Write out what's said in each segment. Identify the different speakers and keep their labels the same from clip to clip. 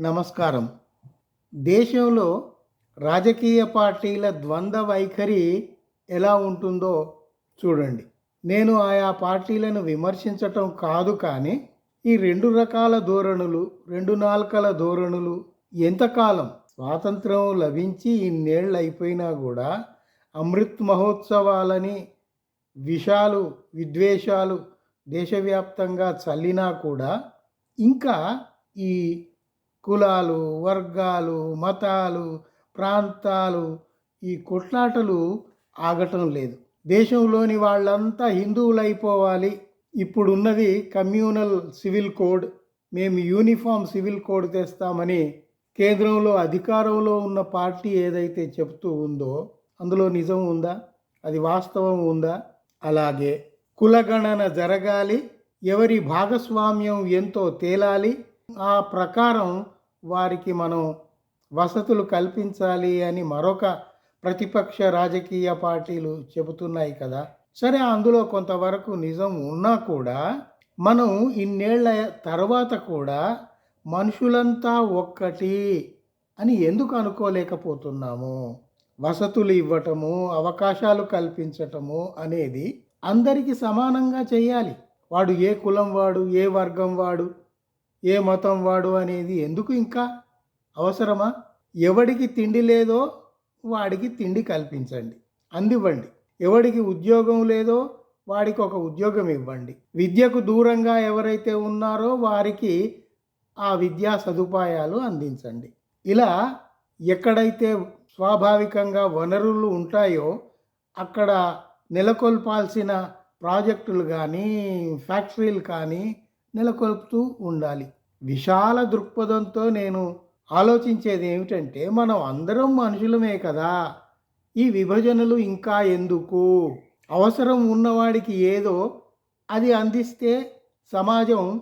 Speaker 1: నమస్కారం. దేశంలో రాజకీయ పార్టీల ద్వంద్వ వైఖరి ఎలా ఉంటుందో చూడండి. నేను ఆయా పార్టీలను విమర్శించటం కాదు కానీ ఈ రెండు రకాల ధోరణులు రెండు నాల్కల ధోరణులు ఎంతకాలం స్వాతంత్రం లభించి ఇన్నేళ్ళు అయిపోయినా కూడా అమృత్ మహోత్సవాలని విషాలు విద్వేషాలు దేశవ్యాప్తంగా చల్లినా కూడా ఇంకా ఈ కులాలు వర్గాలు మతాలు ప్రాంతాలు ఈ కొట్లాటలు ఆగటం లేదు. దేశంలోని వాళ్ళంతా హిందువులు అయిపోవాలి ఇప్పుడున్నది కమ్యూనల్ సివిల్ కోడ్. మేము యూనిఫామ్ సివిల్ కోడ్ తెస్తామని కేంద్రంలో అధికారంలో ఉన్న పార్టీ ఏదైతే చెప్తూ ఉందో అందులో నిజం ఉందా? అది వాస్తవం ఉందా? అలాగే కులగణన జరగాలి. ఎవరి భాగస్వామ్యం ఎంతో తేలాలి. ఆ ప్రకారం వారికి మనం వసతులు కల్పించాలి అని మరొక ప్రతిపక్ష రాజకీయ పార్టీలు చెబుతున్నాయి కదా. సరే అందులో కొంతవరకు నిజం ఉన్నా కూడా మనం ఇన్నేళ్ళ తర్వాత కూడా మనుషులంతా ఒక్కటి అని ఎందుకు అనుకోలేకపోతున్నాము? వసతులు ఇవ్వటము అవకాశాలు కల్పించటము అనేది అందరికీ సమానంగా చేయాలి. వాడు ఏ కులం వాడు ఏ వర్గం వాడు ఏ మతం వాడు అనేది ఎందుకు ఇంకా అవసరమా? ఎవడికి తిండి లేదో వాడికి తిండి కల్పించండి అందివ్వండి. ఎవడికి ఉద్యోగం లేదో వాడికి ఒక ఉద్యోగం ఇవ్వండి. విద్యకు దూరంగా ఎవరైతే ఉన్నారో వారికి ఆ విద్యా సదుపాయాలు అందించండి. ఇలా ఎక్కడైతే స్వాభావికంగా వనరులు ఉంటాయో అక్కడ నెలకొల్పాల్సిన ప్రాజెక్టులు కానీ ఫ్యాక్టరీలు కానీ నెలకొల్పుతూ ఉండాలి. విశాల దృక్పథంతో నేను ఆలోచించేది ఏమిటంటే మనం అందరం మనుషులమే కదా. ఈ విభజనలు ఇంకా ఎందుకు? అవసరం ఉన్నవాడికి ఏదో అది అందిస్తే సమాజం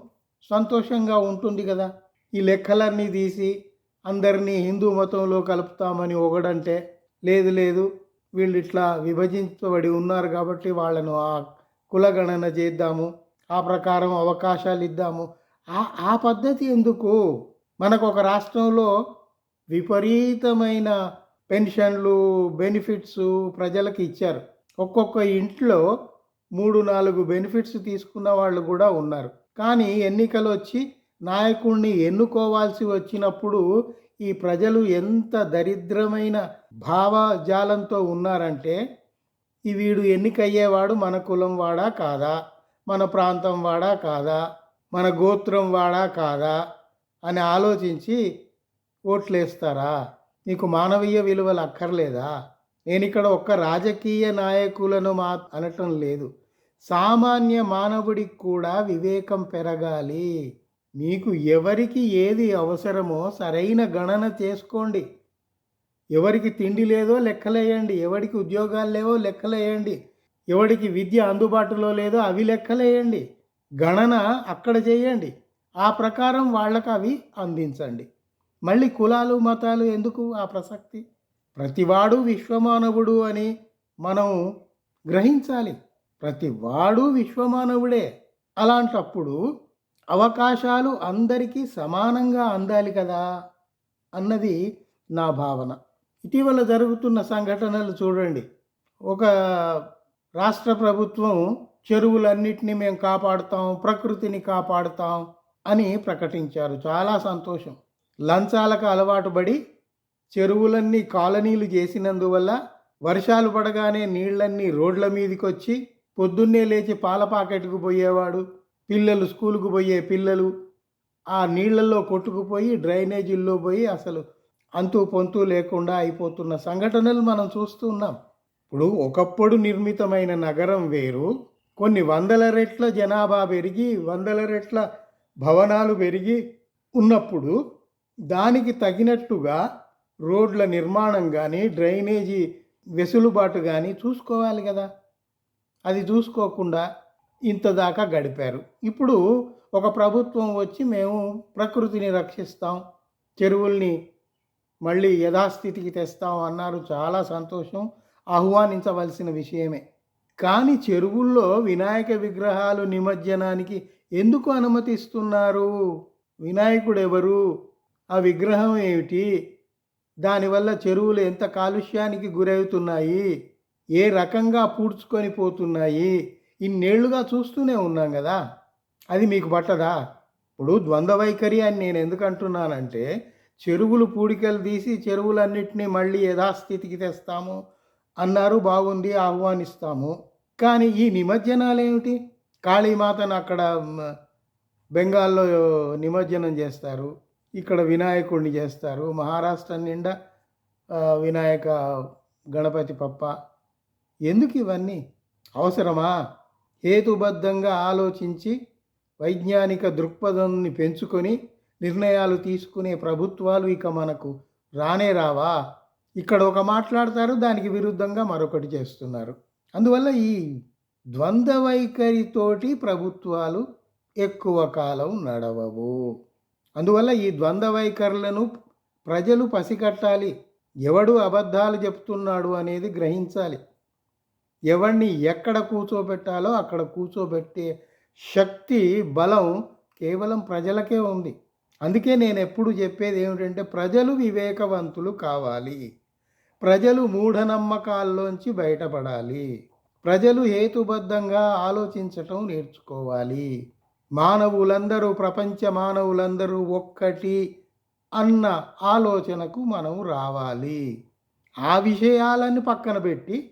Speaker 1: సంతోషంగా ఉంటుంది కదా. ఈ లెక్కలన్నీ తీసి అందరినీ హిందూ మతంలో కలుపుతామని ఒకడంటే లేదు లేదు వీళ్ళు ఇట్లా విభజించబడి ఉన్నారు కాబట్టి వాళ్ళను ఆ కులగణన చేద్దాము. ఆ ప్రకారం అవకాశాలు ఇద్దాము ఆ ఆ పద్ధతి ఎందుకు? మనకు ఒక రాష్ట్రంలో విపరీతమైన పెన్షన్లు బెనిఫిట్స్ ప్రజలకు ఇచ్చారు. ఒక్కొక్క ఇంట్లో మూడు నాలుగు బెనిఫిట్స్ తీసుకున్న వాళ్ళు కూడా ఉన్నారు. కానీ ఎన్నికలు వచ్చి నాయకుడిని ఎన్నుకోవాల్సి వచ్చినప్పుడు ఈ ప్రజలు ఎంత దరిద్రమైన భావజాలంతో ఉన్నారంటే ఈ వీడు ఎన్నికయ్యేవాడు మన కులం వాడా కాదా? మన ప్రాంతం వాడా కాదా? మన గోత్రం వాడా కాదా? అని ఆలోచించి ఓట్లేస్తారా? నీకు మానవీయ విలువలు అక్కర్లేదా? నేను ఇక్కడ ఒక్క రాజకీయ నాయకులను మా అనటం లేదు. సామాన్య మానవుడికి కూడా వివేకం పెరగాలి. మీకు ఎవరికి ఏది అవసరమో సరైన గణన చేసుకోండి. ఎవరికి తిండి లేదో లెక్కలేయండి. ఎవరికి ఉద్యోగాలు లేవో లెక్కలేయండి. ఎవడికి విద్య అందుబాటులో లేదో అవి లెక్కలేయండి. గణన అక్కడ చేయండి. ఆ ప్రకారం వాళ్ళకు అవి అందించండి. మళ్ళీ కులాలు మతాలు ఎందుకు ఆ ప్రసక్తి? ప్రతివాడు విశ్వమానవుడు అని మనం గ్రహించాలి. ప్రతివాడు విశ్వమానవుడే. అలాంటప్పుడు అవకాశాలు అందరికీ సమానంగా అందాలి కదా అన్నది నా భావన. ఇటీవల జరుగుతున్న సంఘటనలు చూడండి. ఒక రాష్ట్ర ప్రభుత్వం చెరువులన్నిటినీ మేము కాపాడుతాం ప్రకృతిని కాపాడుతాం అని ప్రకటించారు. చాలా సంతోషం. లంచాలకు అలవాటు పడి చెరువులన్నీ కాలనీలు చేసినందువల్ల వర్షాలు పడగానే నీళ్ళన్నీ రోడ్ల మీదకి వచ్చి పొద్దున్నే లేచి పాల పాకెట్కు పోయేవాడు పిల్లలు స్కూల్కు పోయే పిల్లలు ఆ నీళ్ళల్లో కొట్టుకుపోయి డ్రైనేజీల్లో పోయి అసలు అంతు పొంతు లేకుండా అయిపోతున్న సంఘటనలు మనం చూస్తున్నాం ఇప్పుడు ఒకప్పుడు నిర్మితమైన నగరం వేరు. కొన్ని వందల రెట్ల జనాభా పెరిగి వందల రెట్ల భవనాలు పెరిగి ఉన్నప్పుడు దానికి తగినట్టుగా రోడ్ల నిర్మాణం కానీ డ్రైనేజీ వెసులుబాటు కానీ చూసుకోవాలి కదా. అది చూసుకోకుండా ఇంతదాకా గడిపారు. ఇప్పుడు ఒక ప్రభుత్వం వచ్చి మేము ప్రకృతిని రక్షిస్తాం చెరువుల్ని మళ్ళీ యథాస్థితికి తెస్తాం అన్నారు. చాలా సంతోషం. ఆహ్వానించవలసిన విషయమే. కానీ చెరువుల్లో వినాయక విగ్రహాలు నిమజ్జనానికి ఎందుకు అనుమతిస్తున్నారు? వినాయకుడు ఎవరు ఆ విగ్రహం ఏమిటి? దానివల్ల చెరువులు ఎంత కాలుష్యానికి గురవుతున్నాయి? ఏ రకంగా పూడ్చుకొని పోతున్నాయి? ఇన్నేళ్ళుగా చూస్తూనే ఉన్నాం కదా. అది మీకు పట్టదా? ఇప్పుడు ద్వంద్వ వైఖరి అని నేను ఎందుకు అంటున్నానంటే చెరువులు పూడికలు తీసి చెరువులన్నింటినీ మళ్ళీ యథాస్థితికి తెస్తాము. అన్నారు బాగుంది ఆహ్వానిస్తాము. కానీ ఈ నిమజ్జనాలు ఏమిటి? కాళీమాతను అక్కడ బెంగాల్లో నిమజ్జనం చేస్తారు ఇక్కడ వినాయకుడిని చేస్తారు మహారాష్ట్ర నిండా వినాయక గణపతి పప్ప. ఎందుకు ఇవన్నీ? అవసరమా? హేతుబద్ధంగా ఆలోచించి వైజ్ఞానిక దృక్పథాన్ని పెంచుకొని నిర్ణయాలు తీసుకునే ప్రభుత్వాలు ఇక మనకు రానే రావా? ఇక్కడ ఒక మాట్లాడతారు దానికి విరుద్ధంగా మరొకటి చేస్తున్నారు. అందువల్ల ఈ ద్వంద్వ వైఖరితోటి ప్రభుత్వాలు ఎక్కువ కాలం నడవవు. అందువల్ల ఈ ద్వంద్వ వైఖరులను ప్రజలు పసిగట్టాలి. ఎవడు అబద్ధాలు చెప్తున్నాడు అనేది గ్రహించాలి. ఎవరిని ఎక్కడ కూర్చోబెట్టాలో అక్కడ కూర్చోబెట్టే శక్తి బలం కేవలం ప్రజలకే ఉంది. అందుకే నేను ఎప్పుడు చెప్పేది ఏమిటంటే ప్రజలు వివేకవంతులు కావాలి. ప్రజలు మూఢనమ్మకాల్లోంచి బయటపడాలి. ప్రజలు హేతుబద్ధంగా ఆలోచించటం నేర్చుకోవాలి. మానవులందరూ ప్రపంచ మానవులందరూ ఒక్కటి అన్న ఆలోచనకు మనం రావాలి. ఆ విషయాలను పక్కన పెట్టి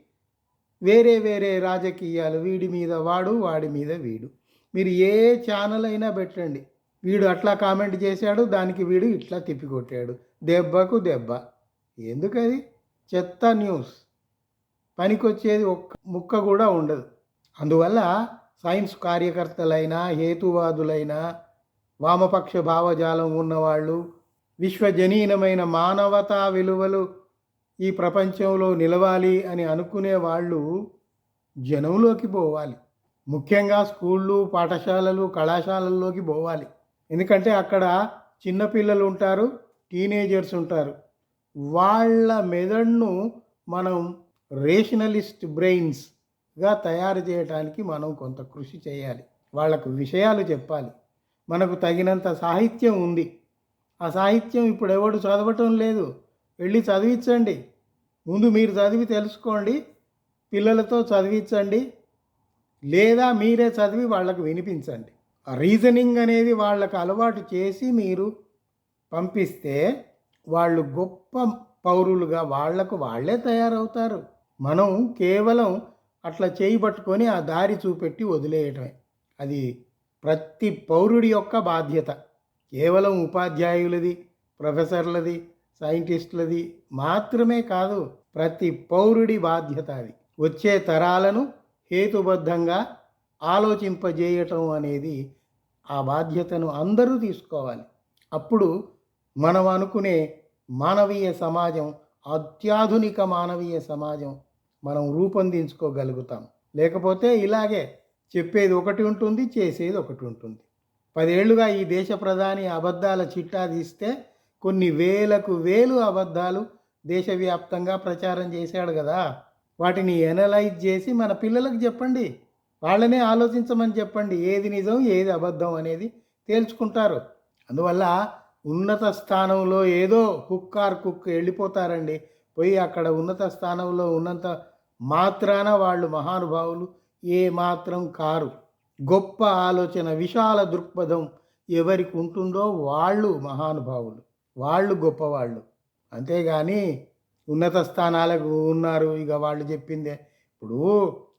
Speaker 1: వేరే వేరే రాజకీయాలు వీడి మీద వాడు వాడి మీద వీడు. మీరు ఏ ఛానల్ అయినా పెట్టండి. వీడు అట్లా కామెంట్ చేశాడు దానికి వీడు ఇట్లా తిప్పికొట్టాడు. దెబ్బకు దెబ్బ. ఎందుకది? చెత్త న్యూస్. పనికొచ్చేది ఒక్క ముక్క కూడా ఉండదు. అందువల్ల సైన్స్ కార్యకర్తలైనా హేతువాదులైనా వామపక్ష భావజాలం ఉన్నవాళ్ళు విశ్వజనీనమైన మానవతా విలువలు ఈ ప్రపంచంలో నిలవాలి అని అనుకునే వాళ్ళు జనంలోకి పోవాలి. ముఖ్యంగా స్కూళ్ళు పాఠశాలలు కళాశాలల్లోకి పోవాలి. ఎందుకంటే అక్కడ చిన్నపిల్లలు ఉంటారు టీనేజర్స్ ఉంటారు. వాళ్ళ మెదడును మనం రేషనలిస్ట్ బ్రెయిన్స్గా తయారు చేయడానికి మనం కొంత కృషి చేయాలి. వాళ్ళకు విషయాలు చెప్పాలి. మనకు తగినంత సాహిత్యం ఉంది. ఆ సాహిత్యం ఇప్పుడు ఎవడు చదవటం లేదు. వెళ్ళి చదివించండి. ముందు మీరు చదివి తెలుసుకోండి. పిల్లలతో చదివించండి. లేదా మీరే చదివి వాళ్ళకు వినిపించండి. రీజనింగ్ అనేది వాళ్ళకు అలవాటు చేసి మీరు పంపిస్తే వాళ్ళు గొప్ప పౌరులుగా వాళ్ళకు వాళ్ళే తయారవుతారు. మనం కేవలం అట్లా చేయబట్టుకొని ఆ దారి చూపెట్టి వదిలేయటమే. అది ప్రతి పౌరుడి యొక్క బాధ్యత. కేవలం ఉపాధ్యాయులది ప్రొఫెసర్లది సైంటిస్టులది మాత్రమే కాదు ప్రతి పౌరుడి బాధ్యత అది. వచ్చే తరాలను హేతుబద్ధంగా ఆలోచింపజేయటం అనేది ఆ బాధ్యతను అందరూ తీసుకోవాలి. అప్పుడు మనం అనుకునే మానవీయ సమాజం అత్యాధునిక మానవీయ సమాజం మనం రూపొందించుకోగలుగుతాం. లేకపోతే ఇలాగే చెప్పేది ఒకటి ఉంటుంది చేసేది ఒకటి ఉంటుంది. పదేళ్ళుగా ఈ దేశ ప్రధాని అబద్ధాల చిట్టా తీస్తే కొన్ని వేలకు వేలు అబద్ధాలు దేశవ్యాప్తంగా ప్రచారం చేశాడు కదా! వాటిని ఎనలైజ్ చేసి మన పిల్లలకు చెప్పండి. వాళ్ళనే ఆలోచించమని చెప్పండి. ఏది నిజం ఏది అబద్ధం అనేది తేల్చుకుంటారు. అందువల్ల ఉన్నత స్థానంలో ఏదో కుక్కార్ కుక్ వెళ్ళిపోతారండి. పోయి అక్కడ ఉన్నత స్థానంలో ఉన్నంత మాత్రాన వాళ్ళు మహానుభావులు ఏ మాత్రం కారు. గొప్ప ఆలోచన విశాల దృక్పథం ఎవరికి ఉంటుందో వాళ్ళు మహానుభావులు. వాళ్ళు గొప్పవాళ్ళు. అంతేగాని ఉన్నత స్థానాలకు ఉన్నారు. ఇక వాళ్ళు చెప్పిందే. ఇప్పుడు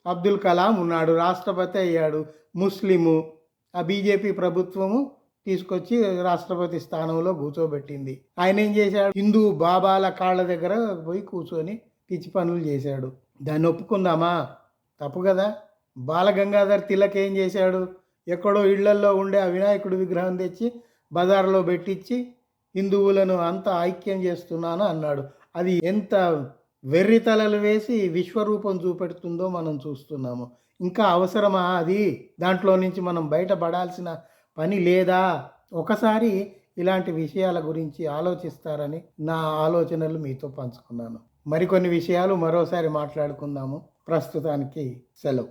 Speaker 1: అబ్దుల్ కలాం ఉన్నాడు రాష్ట్రపతి అయ్యాడు. ముస్లిము ఆ బీజేపీ ప్రభుత్వము తీసుకొచ్చి రాష్ట్రపతి స్థానంలో కూర్చోబెట్టింది. ఆయన ఏం చేశాడు? హిందూ బాబాల కాళ్ళ దగ్గర పోయి కూర్చొని పిచ్చి పనులు చేశాడు. దాన్ని ఒప్పుకుందామా? తప్పు కదా. బాలగంగాధర్ తిలక్ ఏం చేశాడు? ఎక్కడో ఇళ్ళల్లో ఉండే ఆ వినాయకుడి విగ్రహం తెచ్చి బజార్లో పెట్టించి హిందువులను అంత ఐక్యం చేస్తున్నాను అన్నాడు. అది ఎంత వెర్రి తలలు వేసి విశ్వరూపం చూపెడుతుందో మనం చూస్తున్నాము. ఇంకా అవసరమా అది? దాంట్లో నుంచి మనం బయటపడాల్సిన పని లేదా? ఒకసారి ఇలాంటి విషయాల గురించి ఆలోచిస్తారని నా ఆలోచనలు మీతో పంచుకున్నాను. మరికొన్ని విషయాలు మరోసారి మాట్లాడుకుందాము. ప్రస్తుతానికి సెలవు.